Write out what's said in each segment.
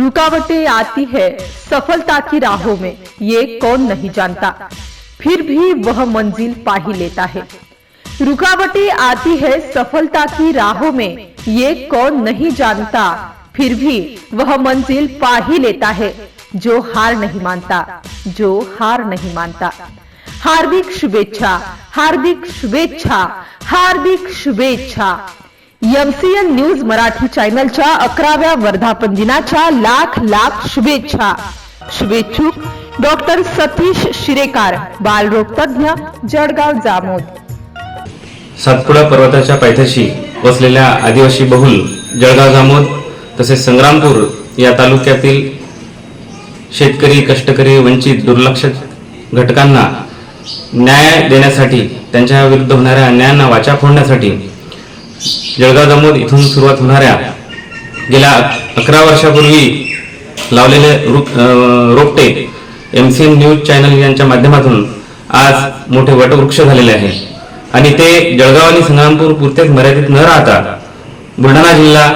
रुकावटें आती है सफलता की राहों में, ये कौन नहीं जानता। फिर भी वह मंजिल पा ही लेता है। रुकावटें आती है सफलता की राहों में, ये कौन नहीं जानता। फिर भी वह मंजिल पा ही लेता है, जो हार नहीं मानता, जो हार नहीं मानता। हार्दिक शुभेच्छा हार्दिक शुभेच्छा हार्दिक शुभेच्छा। एमसीएन न्यूज मराठी चॅनलच्या अकराव्या वर्धापन दिनाच्या लाख लाख शुभेच्छा. शुभेच्छुक डॉक्टर सतीश शिरेकार बालरोग तज्ञ जळगाव जामोद. सातपुडा पर्वताच्या पायथ्याशी वसलेल्या आदिवासी बहुल जळगाव जामोद तसेच संग्रामपूर या तालुक्यातील शेतकरी कष्टकरी वंचित दुर्लक्षित घटकांना न्याय देण्यासाठी त्यांच्या विरुद्ध होणाऱ्या अन्यायांना वाचा फोडण्यासाठी जळगाव जामोद इथून सुरुवात होणाऱ्या गेल्या अकरा वर्षापूर्वी लावलेले रोपटे M C N news channel यांच्या माध्यमातून आज मोठे वटवृक्ष झालेले आहे. आणि ते जळगाव आणि संग्रामपूर पुरतेच मर्यादित न राहता बुलढाणा जिल्हा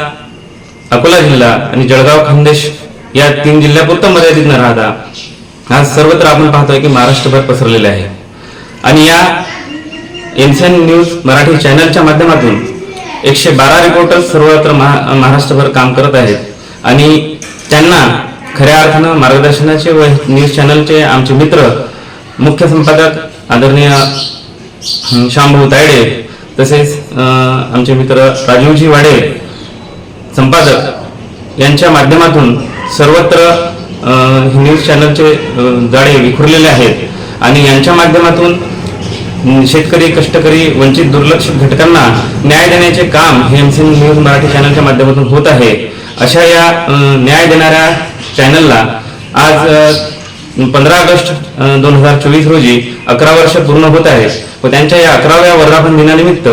अकोला जिल्हा आणि जळगाव खानदेश या तीन जिल्ह्यापुरतं मर्यादित न राहता आज सर्वत्र आपण पाहतोय की महाराष्ट्रभर पसरलेले आहे. आणि या M C N news Marathi चॅनलच्या माध्यमातून एकशे बारा रिपोर्टर सर्वत्र महा महाराष्ट्रभर काम करत आहेत. आणि त्यांना खऱ्या अर्थानं मार्गदर्शनाचे व न्यूज चॅनलचे आमचे मित्र मुख्य संपादक आदरणीय श्यामभाऊ तायडे तसेच आमचे मित्र राजीवजी वाडे संपादक यांच्या माध्यमातून सर्वत्र न्यूज चॅनलचे जाळे विखुरलेले आहेत. आणि यांच्या माध्यमातून शेतकरी कष्टकरी वंचित दुर्लक्षित घटकांना न्याय देण्याचे काम हे एम न्यूज मराठी चॅनलच्या माध्यमातून होत आहे. अशा या न्याय देणाऱ्या चॅनलला आज पंधरा ऑगस्ट दोन हजार चोवीस रोजी अकरा वर्ष पूर्ण होत आहे. व त्यांच्या या अकराव्या वर्धापन दिनानिमित्त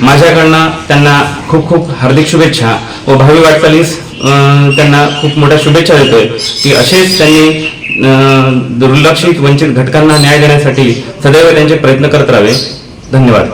माझ्याकडनं त्यांना खूप खूप हार्दिक शुभेच्छा व भावी वाटचालीस त्यांना खूप मोठ्या शुभेच्छा देतोय. की असेच त्यांनी दुर्लक्षित वंचित घटकांना न्याय देण्यासाठी सदैव त्यांचे प्रयत्न करत राहावे. धन्यवाद.